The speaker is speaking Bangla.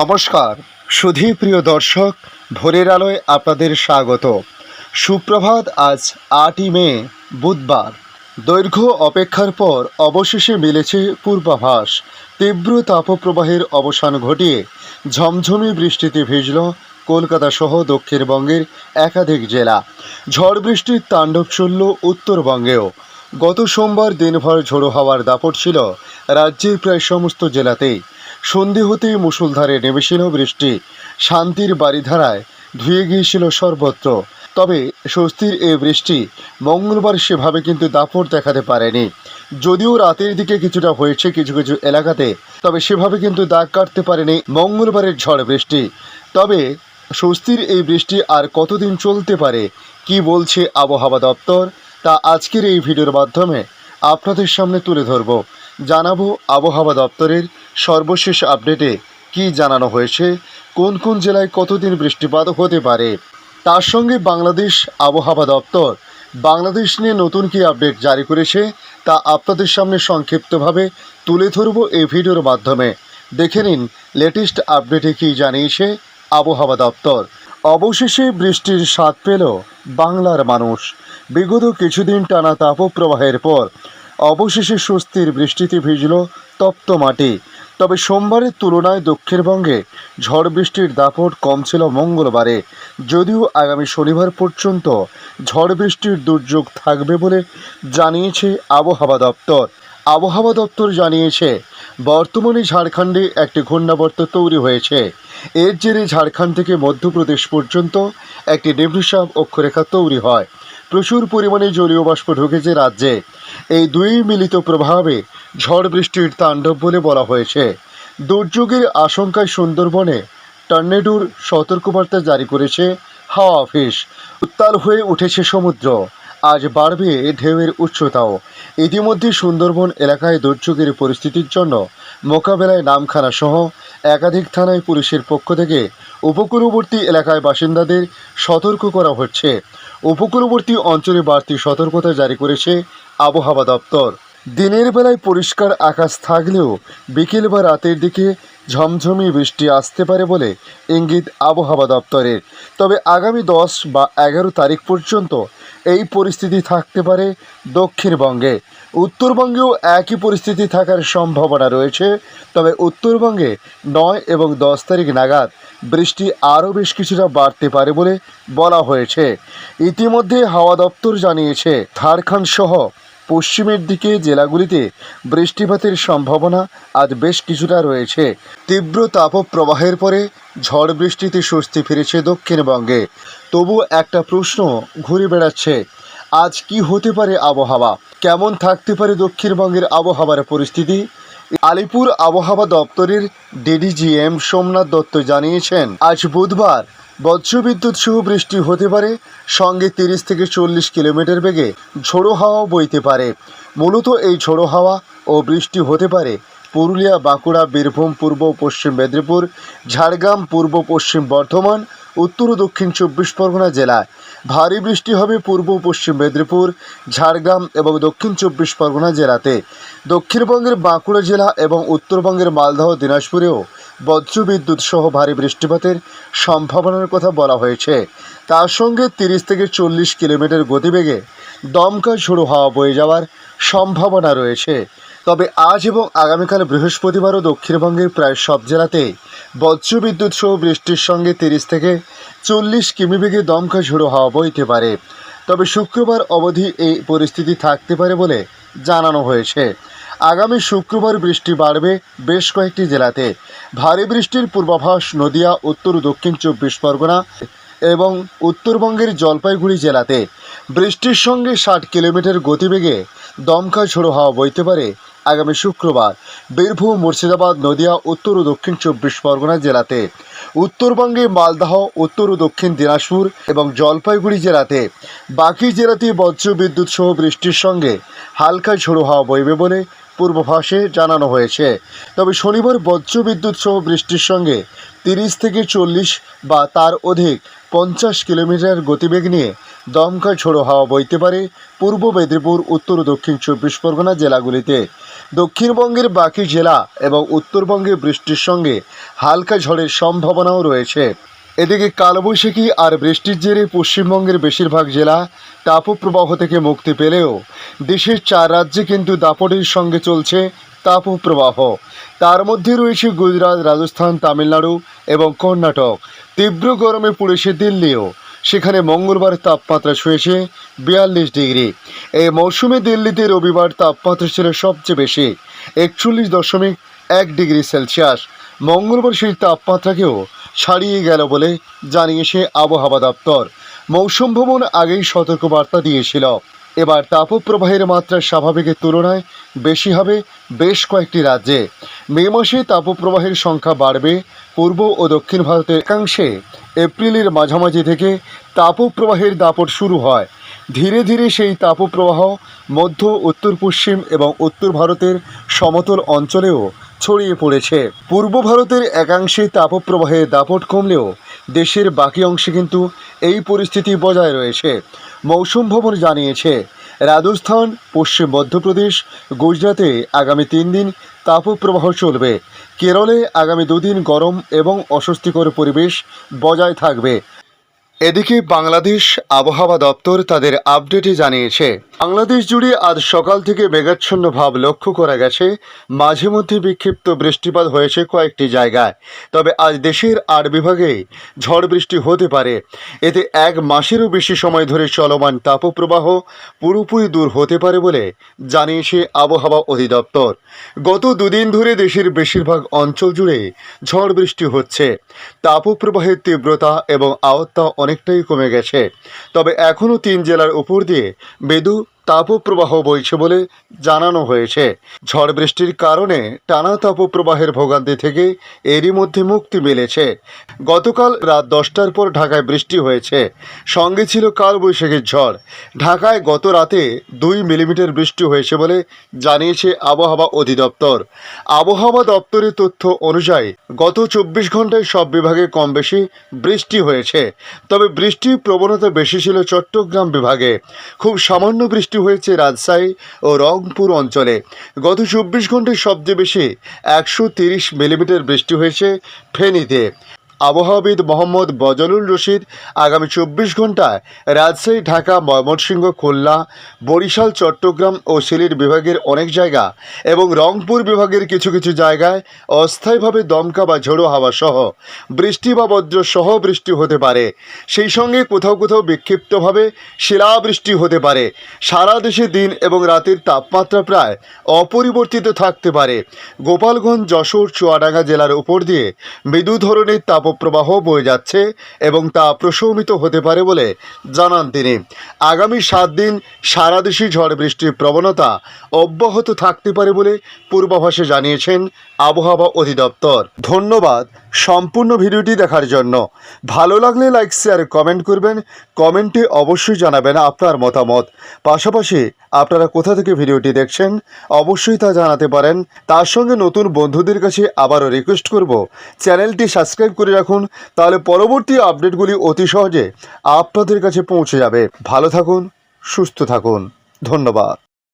নমস্কার। সুধী প্রিয় দর্শক, ভোরের আলোয় আপনাদের স্বাগত। সুপ্রভাত আজ আটই মে, বুধবার। দৈর্ঘ্য অপেক্ষার পর অবশেষে মিলেছে পূর্বাভাস। তীব্র তাপপ্রবাহের অবসান ঘটিয়ে ঝমঝমি বৃষ্টিতে ভিজল কলকাতা সহ দক্ষিণবঙ্গের একাধিক জেলা। ঝড় বৃষ্টির তাণ্ডব চলল উত্তরবঙ্গেও। গত সোমবার দিনভর ঝোড়ো হাওয়ার দাপট ছিল রাজ্যের প্রায় সমস্ত জেলাতেই। সন্ধে হতেই মুষলধারে নেমেছিল বৃষ্টি। শান্তির বাড়িধারায় ধুয়ে গিয়েছিল সর্বত্র। তবে স্বস্তির এই বৃষ্টি মঙ্গলবার সেভাবে কিন্তু দাপট দেখাতে পারেনি। যদিও রাতের দিকে কিছুটা হয়েছে কিছু কিছু এলাকাতে, তবে সেভাবে কিন্তু দাগ কাটতে পারেনি মঙ্গলবারের ঝড় বৃষ্টি। তবে স্বস্তির এই বৃষ্টি আর কতদিন চলতে পারে, কি বলছে আবহাওয়া দপ্তর, তা আজকের এই ভিডিওর মাধ্যমে আপনাদের সামনে তুলে ধরব। জানাব আবহাওয়া দপ্তরের সর্বশেষ আপডেটে কি জানানো হয়েছে, কোন কোন জেলায় কতদিন বৃষ্টিপাত হতে পারে। তার সঙ্গে বাংলাদেশ আবহাওয়া দপ্তর, বাংলাদেশ নিয়ে নতুন কি আপডেট জারি করেছে তা আপনাদের সামনে সংক্ষিপ্তভাবে তুলে ধরব এই ভিডিওর মাধ্যমে। দেখে নিন লেটেস্ট আপডেটে কি জানিয়েছে আবহাওয়া দপ্তর। অবশেষে বৃষ্টির স্বাদ পেল বাংলার মানুষ। বিগত কিছুদিন টানা তাপপ্রবাহের পর অবশেষে স্বস্তির বৃষ্টিতে ভিজল তপ্ত মাটি। তবে সোমবারের তুলনায় দক্ষিণবঙ্গে ঝড় বৃষ্টির দাপট কম ছিল মঙ্গলবারে। যদিও আগামী শনিবার পর্যন্ত ঝড় বৃষ্টির দুর্যোগ থাকবে বলে জানিয়েছে আবহাওয়া দপ্তর। আবহাওয়া দপ্তর জানিয়েছে, বর্তমানে ঝাড়খণ্ডে একটি ঘূর্ণাবর্ত তৈরি হয়েছে। এর জেরে ঝাড়খণ্ড থেকে মধ্যপ্রদেশ পর্যন্ত একটি নিম্নচাপ অক্ষরেখা তৈরি হয়। প্রচুর পরিমাণে জলীয় বাষ্প ঢুকেছে রাজ্যে। এই দুই মিলিত প্রভাবে ঝড় বৃষ্টির তাণ্ডব বলে বলা হয়েছে। দুর্যোগের আশঙ্কায় সুন্দরবনে টর্নেডোর সতর্কবার্তা জারি করেছে হাওয়া অফিস। উত্তাল হয়ে উঠেছে সমুদ্র। আজ বাড়বে ঢেউয়ের উচ্চতাও। ইতিমধ্যে সুন্দরবন এলাকায় দুর্যোগের পরিস্থিতির জন্য মোকাবেলায় নামখানা সহ একাধিক থানায় পুলিশের পক্ষ থেকে উপকূলবর্তী এলাকায় বাসিন্দাদের সতর্ক করা হচ্ছে। উপকূলবর্তী অঞ্চলে বাড়তি সতর্কতা জারি করেছে আবহাওয়া দপ্তর। দিনের বেলায় পরিষ্কার আকাশ থাকলেও বিকেল বা রাতের দিকে ঝমঝমি বৃষ্টি আসতে পারে বলে ইঙ্গিত আবহাওয়া দপ্তরের। তবে আগামী দশ বা এগারো তারিখ পর্যন্ত এই পরিস্থিতি থাকতে পারে দক্ষিণবঙ্গে। উত্তরবঙ্গেও একই পরিস্থিতি থাকার সম্ভাবনা রয়েছে। তবে উত্তরবঙ্গে নয় এবং দশ তারিখ নাগাদ বৃষ্টি আরও বেশ কিছুটা বাড়তে পারে বলে বলা হয়েছে। ইতিমধ্যে হাওয়া দপ্তর জানিয়েছে ঝাড়খণ্ড সহ পশ্চিমের দিকে জেলাগুলিতে বৃষ্টিপাতের সম্ভাবনা আজ বেশ কিছুটা রয়েছে। তীব্র তাপপ্রবাহের পরে ঝড় বৃষ্টিতে স্বস্তি ফিরেছে দক্ষিণবঙ্গে। তবু একটা প্রশ্ন ঘুরে বেড়াচ্ছে, আজ কি হতে পারে আবহাওয়া? কেমন থাকতে পারে দক্ষিণবঙ্গের আবহাওয়ার পরিস্থিতি? আলিপুর আবহাওয়া দপ্তরের ডিডিজিএম সোমনাথ দত্ত জানিয়েছেন, আজ বুধবার বজ্রবিদ্যুৎ সহ বৃষ্টি হতে পারে, সঙ্গে তিরিশ থেকে চল্লিশ কিলোমিটার বেগে ঝোড়ো হাওয়া বইতে পারে। মূলত এই ঝোড়ো হাওয়া ও বৃষ্টি হতে পারে পুরুলিয়া, বাঁকুড়া, বীরভূম, পূর্ব পশ্চিম মেদিনীপুর, ঝাড়গ্রাম, পূর্ব পশ্চিম বর্ধমান, উত্তর ও দক্ষিণ চব্বিশ পরগনা জেলায় ভারী বৃষ্টি হবে পূর্ব পশ্চিম মেদিনীপুর, ঝাড়গ্রাম এবং দক্ষিণ চব্বিশ পরগনা জেলাতে। দক্ষিণবঙ্গের বাঁকুড়া জেলা এবং উত্তরবঙ্গের মালদহ, দিনাজপুরেও বজ্রবিদ্যুৎ সহ ভারী বৃষ্টিপাতের সম্ভাবনার কথা বলা হয়েছে। তার সঙ্গে তিরিশ থেকে চল্লিশ কিলোমিটার গতিবেগে দমকা ঝোড়ো হাওয়া বয়ে যাওয়ার সম্ভাবনা রয়েছে। তবে আজ এবং আগামীকাল বৃহস্পতিবারও দক্ষিণবঙ্গের প্রায় সব জেলাতে বজ্রবিদ্যুৎ সহ বৃষ্টির সঙ্গে তিরিশ থেকে চল্লিশ কিমি বেগে দমকা ঝোড়ো হাওয়া বইতে পারে। তবে শুক্রবার অবধি এই পরিস্থিতি থাকতে পারে বলে জানানো হয়েছে। আগামী শুক্রবার বৃষ্টি বাড়বে বেশ কয়েকটি জেলাতে। ভারী বৃষ্টির পূর্বাভাস নদিয়া, উত্তর দক্ষিণ চব্বিশ পরগনা এবং উত্তরবঙ্গের জলপাইগুড়ি জেলাতে। বৃষ্টির সঙ্গে ষাট কিলোমিটার গতিবেগে দমকা ঝোড়ো হাওয়া বইতে পারে আগামী শুক্রবার। বীরভূম, মুর্শিদাবাদ, নদিয়া, উত্তর ও দক্ষিণ চব্বিশ পরগনা জেলাতে। উত্তরবঙ্গে মালদাহ, উত্তর ও দক্ষিণ দিনাজপুর এবং জলপাইগুড়ি জেলাতে। বাকি জেলাতে বজ্রবিদ্যুৎ সহ বৃষ্টির সঙ্গে হালকা ঝোড়ো হাওয়া বইবে বলে পূর্বাভাসে জানানো হয়েছে। তবে শনিবার বজ্রবিদ্যুৎ সহ বৃষ্টির সঙ্গে তিরিশ থেকে চল্লিশ বা তার অধিক পঞ্চাশ কিলোমিটার গতিবেগ নিয়ে দমকা ঝোড়ো হাওয়া বইতে পারে পূর্ব মেদিনীপুর, উত্তর ও দক্ষিণ চব্বিশ পরগনা জেলাগুলিতে। দক্ষিণবঙ্গের বাকি জেলা এবং উত্তরবঙ্গে বৃষ্টির সঙ্গে হালকা ঝড়ের সম্ভাবনাও রয়েছে। এদিকে কালবৈশাখী আর বৃষ্টির জেরে পশ্চিমবঙ্গের বেশিরভাগ জেলা তাপপ্রবাহ থেকে মুক্তি পেলেও দেশের চার রাজ্যে কিন্তু দাপটের সঙ্গে চলছে তাপপ্রবাহ। তার মধ্যে রয়েছে গুজরাট, রাজস্থান, তামিলনাড়ু এবং কর্ণাটক। তীব্র গরমে পড়েছে দিল্লিও। সেখানে মঙ্গলবার তাপমাত্রা ছুঁয়েছে বিয়াল্লিশ ডিগ্রি। এই মৌসুমে দিল্লিতে রবিবার তাপমাত্রা ছিল সবচেয়ে বেশি, একচল্লিশ দশমিক এক ডিগ্রি সেলসিয়াস। মঙ্গলবার সেই তাপমাত্রাকেও ছাড়িয়ে গেল বলে জানিয়েছে আবহাওয়া দপ্তর। মৌসুম ভবন আগেই সতর্কবার্তা দিয়েছিল। এবার তাপপ্রবাহের মাত্রা স্বাভাবিকের তুলনায় বেশি হবে বেশ কয়েকটি রাজ্যে। মে মাসে তাপপ্রবাহের সংখ্যা বাড়বে পূর্ব ও দক্ষিণ ভারতের একাংশে। এপ্রিলের মাঝামাঝি থেকে তাপপ্রবাহের দাপট শুরু হয়। ধীরে ধীরে সেই তাপপ্রবাহ মধ্য, উত্তর, পশ্চিম এবং উত্তর ভারতের সমতল অঞ্চলেও ছড়িয়ে পড়েছে। পূর্ব ভারতের একাংশে তাপপ্রবাহের দাপট কমলেও দেশের বাকি অংশে কিন্তু এই পরিস্থিতি বজায় রয়েছে। মৌসুম ভবন জানিয়েছে, রাজস্থান, পশ্চিম মধ্যপ্রদেশ গুজরাতে আগামী তিন দিন তাপপ্রবাহ চলবে। কেরলে আগামী দুদিন গরম এবং অস্বস্তিকর পরিবেশ বজায় থাকবে। এদিকে বাংলাদেশ আবহাওয়া দপ্তর তাদের আপডেটে জানিয়েছে, বাংলাদেশ জুড়ে আজ সকাল থেকে মেঘাচ্ছন্ন ভাব লক্ষ্য করা গেছে। মাঝে মধ্যে বিক্ষিপ্ত বৃষ্টিপাত হয়েছে কয়েকটি জায়গায়। তবে আজ দেশের আট বিভাগে ঝড় বৃষ্টি হতে পারে। এতে এক মাসেরও বেশি সময় ধরে চলমান তাপপ্রবাহ পুরোপুরি দূর হতে পারে বলে জানিয়েছে আবহাওয়া অধিদপ্তর। গত দুদিন ধরে দেশের বেশিরভাগ অঞ্চল জুড়ে ঝড় বৃষ্টি হচ্ছে। তাপপ্রবাহের তীব্রতা এবং আওত্তা অনেকটাই কমে গেছে। তবে এখনও তিন জেলার উপর দিয়ে বেদু তাপপ্রবাহ বইছে বলে জানানো হয়েছে। ঝড় বৃষ্টির কারণে টানা তাপপ্রবাহের ভোগান্তি থেকে এরই মধ্যে মুক্তি মিলেছে। গতকাল রাত দশটার পর ঢাকায় বৃষ্টি হয়েছে। সঙ্গে ছিল কালবৈশাখীর ঝড়। ঢাকায় গত রাতে দুই মিলিমিটার বৃষ্টি হয়েছে বলে জানিয়েছে আবহাওয়া অধিদপ্তর। আবহাওয়া দপ্তরের তথ্য অনুযায়ী, গত চব্বিশ ঘন্টায় সব বিভাগে কম বেশি বৃষ্টি হয়েছে। তবে বৃষ্টির প্রবণতা বেশি ছিল চট্টগ্রাম বিভাগে। খুব সামান্য বৃষ্টি হয়েছে রাজশাহী ও রংপুর অঞ্চলে। গত চব্বিশ ঘন্টায় সবচেয়ে বেশি একশো তিরিশ মিলিমিটার বৃষ্টি হয়েছে ফেনীতে। আবহাওয়াবিদ মোহাম্মদ বজলুল রশিদ আগামী চব্বিশ ঘন্টায় রাজশাহী, ঢাকা, ময়মনসিংহ, খুলনা, বরিশাল, চট্টগ্রাম ও সিলেট বিভাগের অনেক জায়গা এবং রংপুর বিভাগের কিছু কিছু জায়গায় অস্থায়ীভাবে দমকা বা ঝোড়ো হাওয়া সহ বৃষ্টি বা বজ্র সহ বৃষ্টি হতে পারে। সেই সঙ্গে কোথাও কোথাও বিক্ষিপ্তভাবে শিলাবৃষ্টি হতে পারে। সারা দেশে দিন এবং রাতের তাপমাত্রা প্রায় অপরিবর্তিত থাকতে পারে। গোপালগঞ্জ, যশোর, চুয়াডাঙ্গা জেলার উপর দিয়ে মৃদু ধরনের তাপপ্রবাহ বয়ে যাচ্ছে এবং তা প্রশমিত হতে পারে বলে জানান তিনি। আগামী সাত দিন সারা দেশে ঝড় বৃষ্টির প্রবণতা অব্যাহত থাকতে পারে বলে পূর্বাভাসে জানিয়েছেন আবহাওয়া অধিদপ্তর। ধন্যবাদ। সম্পূর্ণ ভিডিওটি দেখার জন্য। ভালো লাগলে লাইক শেয়ার কমেন্ট করবেন। কমেন্টে অবশ্যই জানাবেন আপনার মতামত। পাশাপাশি আপনারা কোথা থেকে ভিডিওটি দেখছেন, অবশ্যই তা জানাতে পারেন। তার সঙ্গে নতুন বন্ধুদের কাছে আবারও রিকোয়েস্ট করব। চ্যানেলটি সাবস্ক্রাইব করে রাখুন, তাহলে পরবর্তী আপডেটগুলি অতি সহজে আপনাদের কাছে পৌঁছে যাবে। ভালো থাকুন, সুস্থ থাকুন। ধন্যবাদ।